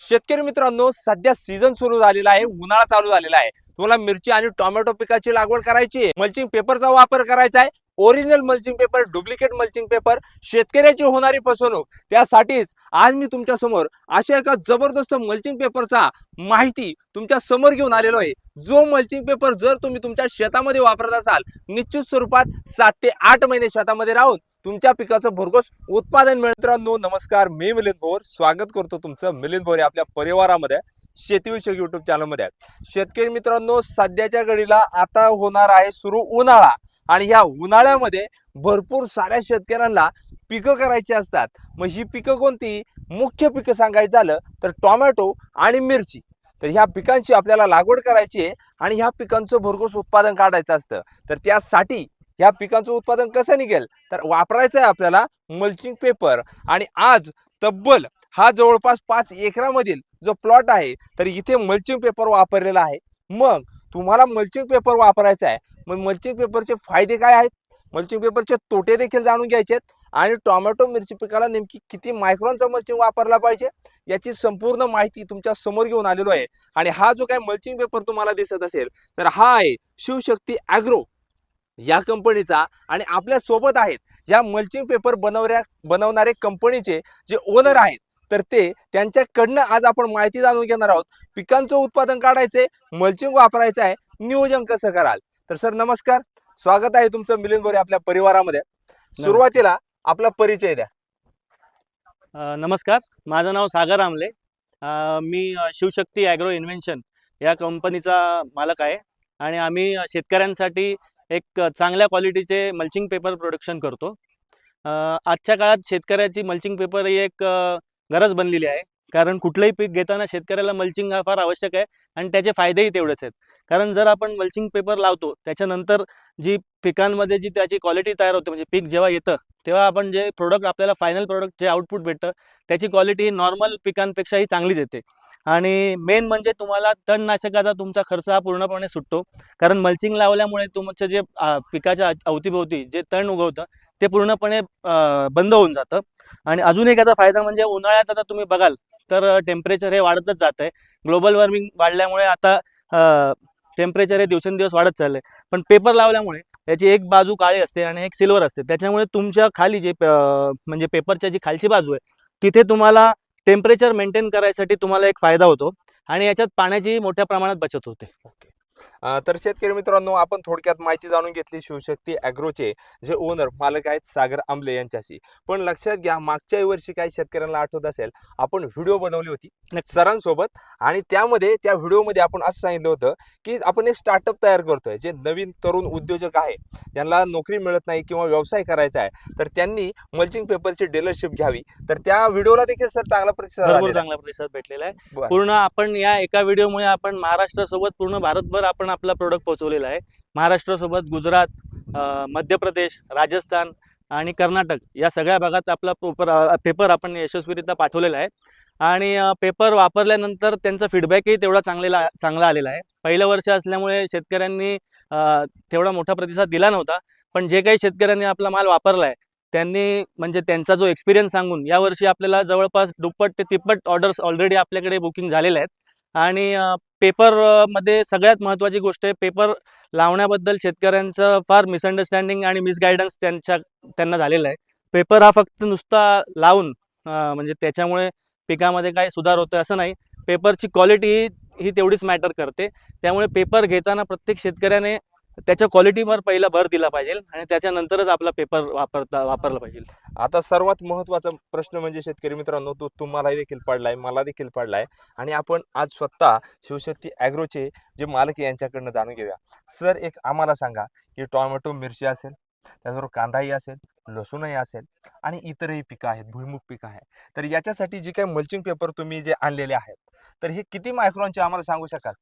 शेतकरी मित्रांनो सध्या सीझन सुरू झालेला आहे उन्हाळा चालू झालेला आहे. तुम्हाला मिरची आणि टोमॅटो पिकाची लागवड करायची आहे मल्चिंग पेपरचा वापर करायचा आहे original mulching paper duplicate mulching paper शेतकऱ्याची होणारी फसवणूक. त्यासाठीच आज मी तुमच्यासमोर अशा एका जबरदस्त मल्चिंग पेपरचा माहिती तुमच्यासमोर घेऊन आलेलो आहे. जो मल्चिंग पेपर जर तुम्ही तुमच्या शेतामध्ये वापरत असाल निश्चित स्वरूपात सात ते आठ महिने शेतामध्ये राहून तुमच्या पिकाचं भरघोस उत्पादन मित्रांनो नमस्कार. मी मिलिंद भोर. स्वागत करतो तुमचं मिलिंद भोर आपल्या परिवारामध्ये शेतीविषयक युट्यूब चॅनलमध्ये शेतकरी मित्रांनो सध्याच्या घडीला आता होणार आहे सुरू उन्हाळा. आणि ह्या उन्हाळ्यामध्ये भरपूर साऱ्या शेतकऱ्यांना पिकं करायची असतात. मग ही पिकं कोणती? मुख्य पिकं सांगायचं झालं तर टोमॅटो आणि मिरची. तर ह्या पिकांची आपल्याला लागवड करायची आहे आणि ह्या पिकांचं भरघोस उत्पादन काढायचं असतं. तर त्यासाठी ह्या पिकांचं उत्पादन कसं निघेल? तर वापरायचं आहे आपल्याला मल्चिंग पेपर आणि आज तब्बल हा जवळपास पाच एकरामधील जो प्लॉट आहे तर इथे मल्चिंग पेपर वापरलेला आहे. मग तुम्हाला मल्चिंग पेपर वापरायचा आहे. मग मल्चिंग पेपरचे फायदे काय आहेत? मल्चिंग पेपरचे तोटे देखील जाणून घ्यायचे आहेत. आणि टोमॅटो मिरची पिकाला नेमकी किती मायक्रॉनचा मल्चिंग वापरला पाहिजे? याची संपूर्ण माहिती तुमच्यासमोर घेऊन आलेलो आहे. आणि हा जो काय मल्चिंग पेपर तुम्हाला दिसत असेल तर हा आहे शिवशक्ती ॲग्रो या कंपनीचा आणि आपल्यासोबत आहेत या मल्चिंग पेपर बनवऱ्या बनवणारे कंपनीचे जे ओनर आहेत. तर ते त्यांच्याकडनं आज आपण माहिती जाणून घेणार आहोत. पिकांचं उत्पादन काढायचंय मल्चिंग वापरायचं आहे नियोजन कसं कराल? तर सर नमस्कार. स्वागत आहे तुमचं मिलिंद बोरे आपल्या परिवारामध्ये. सुरुवातीला आपला परिचय द्या. नमस्कार. माझं नाव सागर आमले. मी शिवशक्ती ॲग्रो इन्व्हेन्शन या कंपनीचा मालक आहे आणि आम्ही शेतकऱ्यांसाठी एक चांगल्या क्वालिटीचे मल्चिंग पेपर प्रोडक्शन करतो. आजच्या काळात शेतकऱ्याची मल्चिंग पेपर ही एक गरज बनलेली आहे. कारण कुठलंही पीक घेताना शेतकऱ्याला मल्चिंग हा फार आवश्यक आहे आणि त्याचे फायदेही तेवढेच आहेत. कारण जर आपण मल्चिंग पेपर लावतो त्याच्यानंतर जी पिकांमध्ये जी त्याची क्वालिटी तयार होते म्हणजे पीक जेव्हा येतं तेव्हा आपण जे प्रोडक्ट आपल्याला फायनल प्रोडक्ट जे आउटपुट भेटतं त्याची क्वालिटी ही नॉर्मल पिकांपेक्षाही चांगलीच येते आणि मेन म्हणजे तुम्हाला तणनाशकाचा तुमचा खर्च हा पूर्णपणे सुटतो. कारण मल्चिंग लावल्यामुळे तुमचं जे पिकाच्या अवतीभोवती जे तण उगवतं ते पूर्णपणे बंद होऊन जातं. आणि अजून एक याचा फायदा म्हणजे उन्हाळ्यात आता तुम्ही बघाल तर टेम्परेचर हे वाढतच जात आहे ग्लोबल वॉर्मिंग वाढल्यामुळे आता टेम्परेचर हे दिवसेंदिवस वाढत चाललंय. पण पेपर लावल्यामुळे याची एक बाजू काळी असते आणि एक सिल्वर असते. त्याच्यामुळे तुमच्या खाली जे म्हणजे पेपरच्या जी खालची बाजू आहे तिथे तुम्हाला टेम्परेचर मेंटेन करायसाठी तुम्हाला एक फायदा होतो आणि याच्यात पाण्याची मोठ्या प्रमाणात बचत होते. तर शेतकरी मित्रांनो आपण थोडक्यात माहिती जाणून घेतली शिवशक्ती ॲग्रोचे जे ओनर मालक आहेत सागर आंबले यांच्याशी पण लक्षात घ्या मागच्या वर्षी काही शेतकऱ्यांना आठवत असेल आपण व्हिडिओ बनवली होती. सरांसोबत आणि त्यामध्ये त्या व्हिडिओमध्ये आपण असं सांगितलं होतं की आपण एक स्टार्टअप तयार करतोय जे नवीन तरुण उद्योजक आहे ज्यांना नोकरी मिळत नाही किंवा व्यवसाय करायचा आहे तर त्यांनी मल्चिंग पेपरची डीलरशिप घ्यावी तर त्या व्हिडिओला देखील सर चांगला प्रतिसाद. चांगला प्रतिसाद भेटलेला आहे. पूर्ण आपण या एका व्हिडिओमुळे आपण महाराष्ट्रासोबत पूर्ण भारतभर आपण आपला प्रोडक्ट पोहोचवलेला आहे. महाराष्ट्रासोबत गुजरात मध्य प्रदेश राजस्थान आणि कर्नाटक या सगळ्या भागात आपला पेपर पेपर आपण यशस्वीरित्या पाठवलेला आहे. आणि पेपर वापरल्यानंतर त्यांचा फीडबॅकही तेवढा चांगलेला चांगला आलेला आहे. पहिलं वर्ष असल्यामुळे शेतकऱ्यांनी तेवढा मोठा प्रतिसाद दिला नव्हता. पण जे काही शेतकऱ्यांनी आपला माल वापरला आहे त्यांनी म्हणजे त्यांचा जो एक्सपिरियन्स सांगून यावर्षी आपल्याला जवळपास दुप्पट ते तिप्पट ऑर्डर्स ऑलरेडी आपल्याकडे बुकिंग झालेल्या आहेत. आणि पेपरमध्ये सगळ्यात महत्त्वाची गोष्ट आहे पेपर लावण्याबद्दल शेतकऱ्यांचं फार मिसअंडरस्टँडिंग आणि मिसगायडन्स त्यांच्या त्यांना झालेलं आहे. पेपर हा फक्त नुसता लावून म्हणजे त्याच्यामुळे पिकामध्ये काही सुधार होतो असं नाही. पेपरची क्वालिटी ही तेवढीच मॅटर करते. त्यामुळे पेपर घेताना प्रत्येक शेतकऱ्याने त्याच्या क्वालिटीवर पहिला भर दिला पाहिजे आणि त्याच्यानंतरच आपला पेपर वापरता वापरला पाहिजे. आता सर्वात महत्त्वाचा प्रश्न म्हणजे शेतकरी मित्रांनो तो तुम्हालाही देखील पडलाय मला देखील पडलाय आणि आपण आज स्वतः शिवशक्ती ॲग्रोचे जे मालक यांच्याकडनं जाणून घेऊया. सर एक आम्हाला सांगा की टोमॅटो मिरची असेल त्याचबरोबर कांदाही असेल लसूणही असेल आणि इतरही पिकं आहेत भुईमुग पिकं आहे तर याच्यासाठी जे काही मल्चिंग पेपर तुम्ही जे आणलेले आहेत तर हे किती मायक्रॉनचे आम्हाला सांगू शकाल?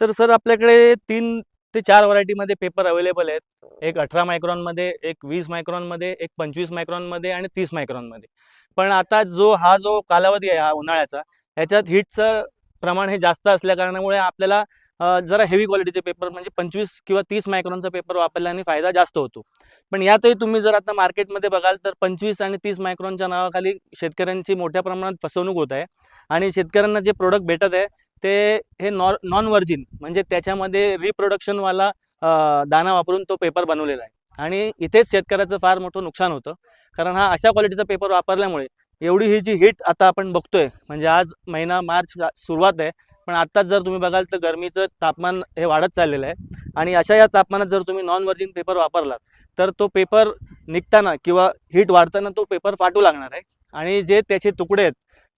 तर सर आपल्याकडे तीन ते चार व्हरायटीमध्ये पेपर अवेलेबल आहेत. एक अठरा मायक्रॉनमध्ये एक वीस मायक्रॉनमध्ये एक पंचवीस मायक्रॉनमध्ये आणि तीस मायक्रॉनमध्ये. पण आता जो हा जो कालावधी आहे हा उन्हाळ्याचा याच्यात हिटचं प्रमाण हे जास्त असल्या कारणामुळे आपल्याला जरा हेवी क्वालिटीचे पेपर म्हणजे पंचवीस किंवा तीस मायक्रॉनचा पेपर वापरल्याने फायदा जास्त होतो. पण यातही तुम्ही जर आता मार्केटमध्ये बघाल तर पंचवीस आणि तीस मायक्रॉनच्या नावाखाली शेतकऱ्यांची मोठ्या प्रमाणात फसवणूक होत आहे. आणि शेतकऱ्यांना जे प्रोडक्ट भेटत आहे ते हे नॉ नॉन व्हर्जिन म्हणजे त्याच्यामध्ये रिप्रोडक्शनवाला दाना वापरून तो पेपर बनवलेला आहे. आणि इथेच शेतकऱ्याचं फार मोठं नुकसान होतं. कारण हा अशा क्वालिटीचा पेपर वापरल्यामुळे एवढी ही जी हीट आता आपण बघतोय म्हणजे आज महिना मार्च सुरुवात आहे पण आत्ताच जर तुम्ही बघाल तर गरमीचं तापमान हे वाढत चाललेलं आहे. आणि अशा या तापमानात जर तुम्ही नॉन व्हर्जिन पेपर वापरलात तर तो पेपर निघताना किंवा हीट वाढताना तो पेपर फाटू लागणार आहे. आणि जे त्याचे तुकडे आहेत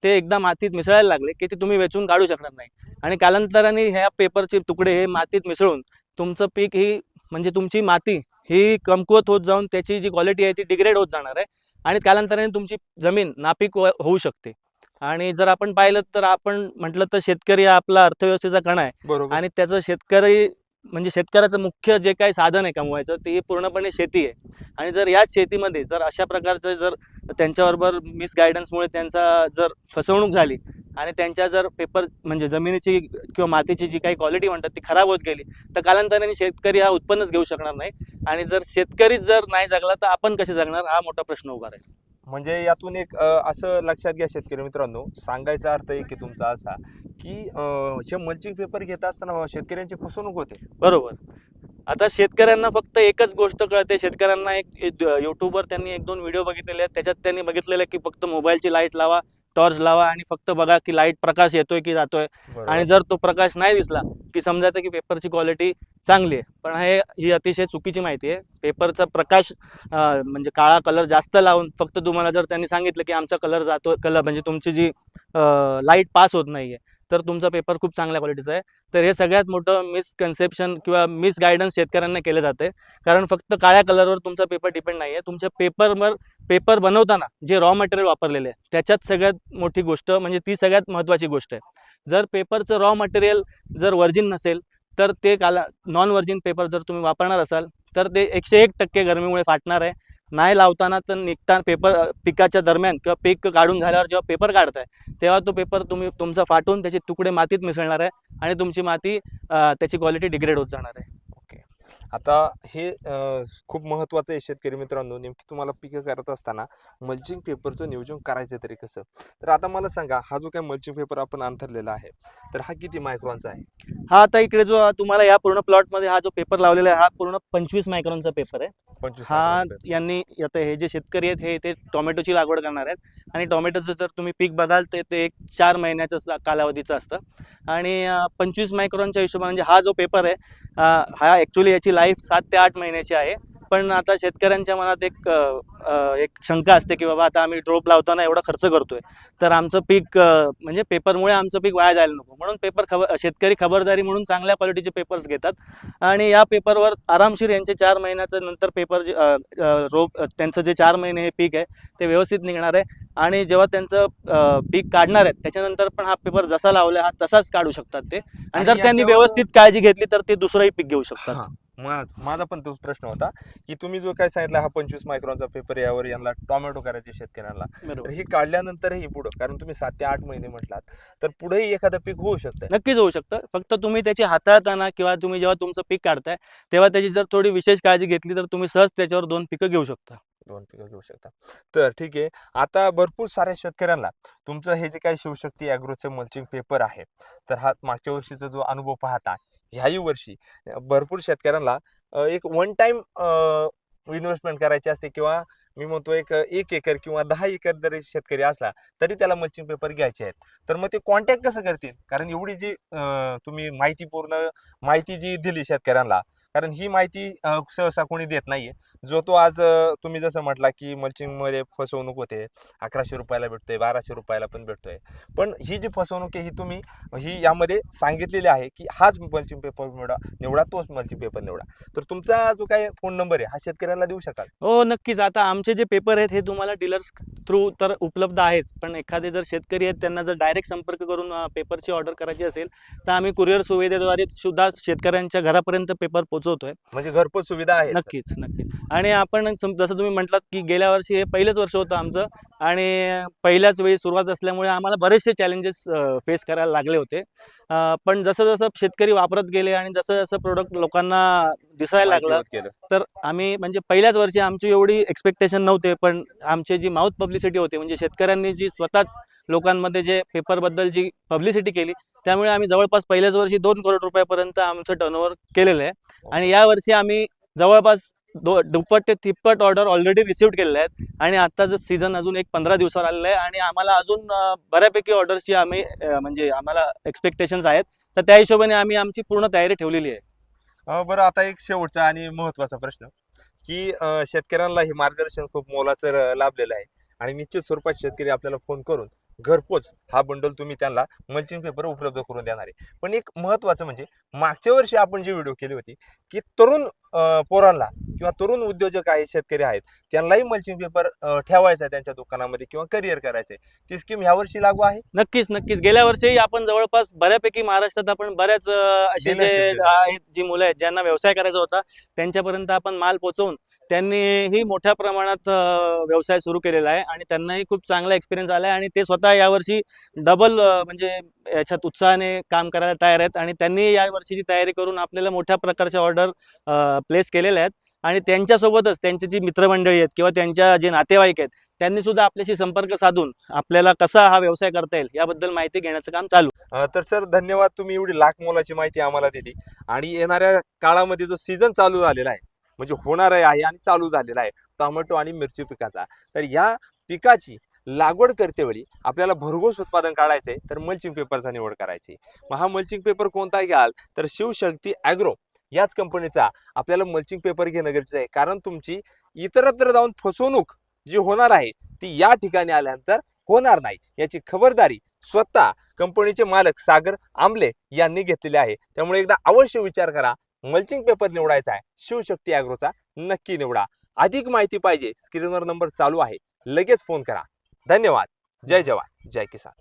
ते एकदा मातीत मिसळायला लागले की ते तुम्ही वेचून काढू शकणार नाही. आणि कालांतराने ह्या पेपरचे तुकडे हे मातीत मिसळून तुमचं पीक ही म्हणजे तुमची माती ही कमकुवत होत जाऊन त्याची जी क्वालिटी आहे ती डिग्रेड होत जाणार आहे. आणि कालांतराने तुमची जमीन नापीक होऊ शकते. आणि जर आपण पाहिलं तर आपण म्हटलं तर शेतकरी हा आपला अर्थव्यवस्थेचा कणा आहे. बरोबर. आणि त्याचं शेतकरी म्हणजे शेतकऱ्याचं मुख्य जे काही साधन आहे कमवायचं ते पूर्णपणे शेती आहे. आणि जर याच शेतीमध्ये जर अशा प्रकारचं जर त्यांच्याबरोबर मिसगायडन्समुळे त्यांचा जर फसवणूक झाली आणि त्यांच्या जर पेपर म्हणजे जमिनीची किंवा मातीची जी काही क्वालिटी म्हणतात ती खराब होत गेली तर कालांतराने शेतकरी हा उत्पन्नच घेऊ शकणार नाही. आणि जर शेतकरीच जर नाही जगला तर आपण कसे जगणार? हा मोठा प्रश्न उभा राहील. म्हणजे यातून एक असं लक्षात घ्या शेतकरी मित्रांनो सांगायचा अर्थ आहे की तुमचा असा की जे हे मल्चिंग पेपर घेत असताना शेतकऱ्यांची फसवणूक होते. बरोबर. आता शेतकऱ्यांना फक्त एकच गोष्ट कळते शेतकऱ्यांना एक युट्यूबवर त्यांनी एक दोन व्हिडिओ बघितलेले आहेत त्याच्यात त्यांनी बघितलेलं आहे की फक्त मोबाईलची लाइट लावा टॉर्च लावा आणि फक्त बघा की लाइट प्रकाश येतोय की जातोय. आणि जर तो प्रकाश नाही दिसला की समजायचं की पेपरची क्वालिटी चांगली आहे. पण हे ही अतिशय चुकीची माहिती आहे. पेपरचा प्रकाश म्हणजे काळा कलर जास्त लावून फक्त तुम्हाला जर त्यांनी सांगितलं की आमचा कलर जातो कलर म्हणजे तुमची जी लाइट पास होत नाहीये तर तुमचा पेपर खूप चांगल्या क्वालिटीचा आहे. तर हे सगळ्यात मोठं मिसकन्सेप्शन किंवा मिसगायडन्स शेतकऱ्यांना केलं जाते कारण फक्त काळ्या कलरवर तुमचा पेपर डिपेंड नाही आहे तुमच्या पेपरवर पेपर बनवताना जे रॉ मटेरियल वापरलेले आहे त्याच्यात सगळ्यात मोठी गोष्ट म्हणजे ती सगळ्यात महत्त्वाची गोष्ट आहे. जर पेपरचं रॉ मटेरियल जर वर्जिन नसेल तर ते काला नॉन वर्जिन पेपर जर तुम्ही वापरणार असाल तर ते एकशे एक टक्के गरमीमुळे फाटणार आहे. नाही लावताना तर निघताना पेपर पिकाच्या दरम्यान किंवा पीक काढून झाल्यावर जेव्हा पेपर काढताय तेव्हा तो पेपर तुम्ही तुमचा फाटून त्याचे तुकडे मातीत मिसळणार आहे आणि तुमची माती त्याची क्वालिटी डिग्रेड होत जाणार आहे. ओके आता हे खूप महत्वाचं आहे शेतकरी मित्रांनो. नेमकी तुम्हाला पिकं करत असताना मल्चिंग पेपरचं नियोजन करायचं तरी कसं? तर आता मला सांगा हा जो काय मल्चिंग पेपर आपण अंथरलेला आहे तर हा किती मायक्रॉनचा आहे? हा आता इकडे जो तुम्हाला या पूर्ण प्लॉटमध्ये हा जो पेपर लावलेला आहे हा पूर्ण पंचवीस मायक्रॉनचा पेपर आहे. पंचवीस हा. यांनी आता हे जे शेतकरी आहेत हे ते टोमॅटोची लागवड करणार आहेत. आणि टोमॅटोचं जर तुम्ही पीक बघाल तर ते एक चार महिन्याचं कालावधीचं असतं. आणि पंचवीस मायक्रॉनच्या हिशोबाने म्हणजे हा जो पेपर आहे हा ॲक्च्युली याची लाईफ सात ते आठ महिन्याची आहे. पण आता शेतकऱ्यांच्या मनात एक एक शंका असते की बाबा आता आम्ही ड्रोप लावताना एवढा खर्च करतोय. तर आमचं पीक म्हणजे पेपरमुळे आमचं पीक वाया जायला नको. म्हणून पेपर खबर शेतकरी खबरदारी म्हणून चांगल्या क्वालिटीचे पेपर्स घेतात. आणि या पेपरवर आरामशीर यांचे चार महिन्याचं नंतर पेपर जे रोप त्यांचं जे चार महिने हे पीक आहे ते व्यवस्थित निघणार आहे. आणि जेव्हा त्यांचं पीक काढणार आहे त्याच्यानंतर पण हा पेपर जसा लावला हा तसाच काढू शकतात ते. आणि जर त्यांनी व्यवस्थित काळजी घेतली तर ते दुसरंही पीक घेऊ शकतात. माझा पण तोच प्रश्न होता की तुम्ही जो काय सांगितला हा पंचवीस मायक्रॉनचा पेपर यावर यांना टोमॅटो करायचे शेतकऱ्यांना ही काढल्यानंतरही पुढं कारण तुम्ही सात ते आठ महिने म्हटलात तर पुढेही एखादं पीक होऊ शकतं. नक्कीच होऊ शकतं. फक्त तुम्ही त्याची हाताळताना किंवा तुम्ही जेव्हा तुमचं पीक काढताय तेव्हा त्याची जर थोडी विशेष काळजी घेतली तर तुम्ही सहज त्याच्यावर दोन पिकं घेऊ शकता. दोन पिकं घेऊ शकता. तर ठीक आहे आता भरपूर साऱ्या शेतकऱ्यांना तुमचं हे जे काही शिवशक्ती ॲग्रोचं मल्चिंग पेपर आहे तर हा मागच्या वर्षीचा जो अनुभव पाहता ह्याही वर्षी भरपूर शेतकऱ्यांना एक वन टाइम इन्व्हेस्टमेंट करायची असते किंवा मी म्हणतो एक एक एकर किंवा दहा एकर जरी शेतकरी असला तरी त्याला मल्चिंग पेपर घ्यायचे आहेत. तर मग ते कॉन्टॅक्ट कसं करतील? कारण एवढी जी तुम्ही माहिती पूर्ण माहिती जी दिली शेतकऱ्यांना कारण ही माहिती सहसा कोणी देत नाहीये. जो तो आज तुम्ही जसं म्हटला की मल्चिंगमध्ये फसवणूक होते अकराशे रुपयाला भेटतोय बाराशे रुपयाला पण भेटतोय. पण ही जी फसवणूक आहे ही तुम्ही ही यामध्ये सांगितलेली आहे की हाच मल्चिंग पेपर निवडा निवडा तोच मल्चिंग पेपर निवडा. तर तुमचा जो काही फोन नंबर आहे हा शेतकऱ्याला देऊ शकाल? हो नक्कीच. आता आमचे जे पेपर आहेत हे तुम्हाला डीलर्स थ्रू तर उपलब्ध आहेच. पण एखादे जर शेतकरी आहेत त्यांना जर डायरेक्ट संपर्क करून पेपरची ऑर्डर करायची असेल तर आम्ही कुरिअर सुविधेद्वारे सुद्धा शेतकऱ्यांच्या घरापर्यंत पेपर पोच पोहोचवतोय. म्हणजे घरपोच सुविधा आहे नक्कीच नक्कीच. आणि आपण जसं तुम्ही म्हटलात की गेल्या वर्षी हे पहिलंच वर्ष होतं आमचं आणि पहिल्याच वेळी सुरुवात असल्यामुळे आम्हाला बरेचसे चॅलेंजेस फेस करायला लागले होते. पण जसं जसं शेतकरी वापरत गेले आणि जसं जसं प्रोडक्ट लोकांना दिसायला लागलं तर आम्ही म्हणजे पहिल्याच वर्षी आमची एवढी एक्सपेक्टेशन नव्हते पण आमची जी माउथ पब्लिसिटी होती म्हणजे शेतकऱ्यांनी जी स्वतःच लोकांमध्ये जे पेपरबद्दल जी पब्लिसिटी केली त्यामुळे आम्ही जवळपास पहिल्याच वर्षी दोन करोड रुपयापर्यंत आमचं टर्नओव्हर केलेलं आहे. आणि या वर्षी आम्ही जवळपास दो दुप्पट ते तिप्पट ऑर्डर ऑलरेडी रिसिव्ह केलेल्या आहेत. आणि आत्ताचं सीझन अजून एक पंधरा दिवसावर आलेलं आहे. आणि आम्हाला अजून बऱ्यापैकी ऑर्डरची आम्ही म्हणजे आम्हाला एक्सपेक्टेशन्स आहेत. तर त्या हिशोबाने आम्ही आमची पूर्ण तयारी ठेवलेली आहे. बरं आता एक शेवटचा आणि महत्त्वाचा प्रश्न. की शेतकऱ्यांना हे मार्गदर्शन खूप मोलाचं लाभलेलं आहे. आणि निश्चित स्वरूपात शेतकरी आपल्याला फोन करून घरपोच हा बंडल तुम्ही त्यांना मल्चिंग पेपर उपलब्ध करून देणार आहे. पण एक महत्वाचं म्हणजे मागच्या वर्षी आपण जी व्हिडिओ केली होती की तरुण पोरांना किंवा तरुण उद्योजक आहेत शेतकरी आहेत त्यांनाही मल्चिंग पेपर ठेवायचा आहे त्यांच्या दुकानामध्ये किंवा करिअर करायचं आहे ती स्कीम ह्या वर्षी लागू आहे? नक्कीच नक्कीच. गेल्या वर्षी आपण जवळपास बऱ्यापैकी महाराष्ट्रात आपण बऱ्याच असे जे. आहेत जी मुलं आहेत ज्यांना व्यवसाय करायचा होता त्यांच्यापर्यंत आपण माल पोहोचवून त्यांनीही मोठ्या प्रमाणात व्यवसाय सुरू केलेला आहे आणि त्यांनाही खूप चांगला एक्सपिरियन्स आला आहे आणि ते स्वतः यावर्षी डबल म्हणजे याच्यात उत्साहाने काम करायला तयार आहेत आणि त्यांनी या वर्षीची तयारी करून आपल्याला मोठ्या प्रकारच्या ऑर्डर प्लेस केलेल्या आहेत. आणि त्यांच्यासोबतच त्यांची जी मित्रमंडळी आहेत किंवा त्यांच्या जे नातेवाईक आहेत त्यांनी सुद्धा आपल्याशी संपर्क साधून आपल्याला कसा हा व्यवसाय करता येईल याबद्दल माहिती घेण्याचं काम चालू. तर सर धन्यवाद तुम्ही एवढी लाख मोलाची माहिती आम्हाला दिली. आणि येणाऱ्या काळामध्ये जो सीझन चालू झालेला आहे म्हणजे होणार आहे आणि चालू झालेला आहे. टोमॅटो आणि मिरची पिकाचा. तर या पिकाची लागवड करतेवेळी आपल्याला भरघोस उत्पादन काढायचंय तर मल्चिंग पेपरचा निवड करायची. मग हा मल्चिंग पेपर कोणता घ्याल तर शिवशक्ती ॲग्रो याच कंपनीचा आपल्याला मल्चिंग पेपर घेणं गरजेचं आहे. कारण तुमची इतरत्र जाऊन फसवणूक जी होणार आहे ती या ठिकाणी आल्यानंतर होणार नाही. याची खबरदारी स्वतः कंपनीचे मालक सागर आमले यांनी घेतलेले आहे. त्यामुळे एकदा अवश्य विचार करा. मल्चिंग पेपर निवडायचा आहे. शिवशक्ती ॲग्रोचा नक्की निवडा. अधिक माहिती पाहिजे. स्क्रीनवर नंबर चालू आहे. लगेच फोन करा. धन्यवाद. जय जवान. जय किसान.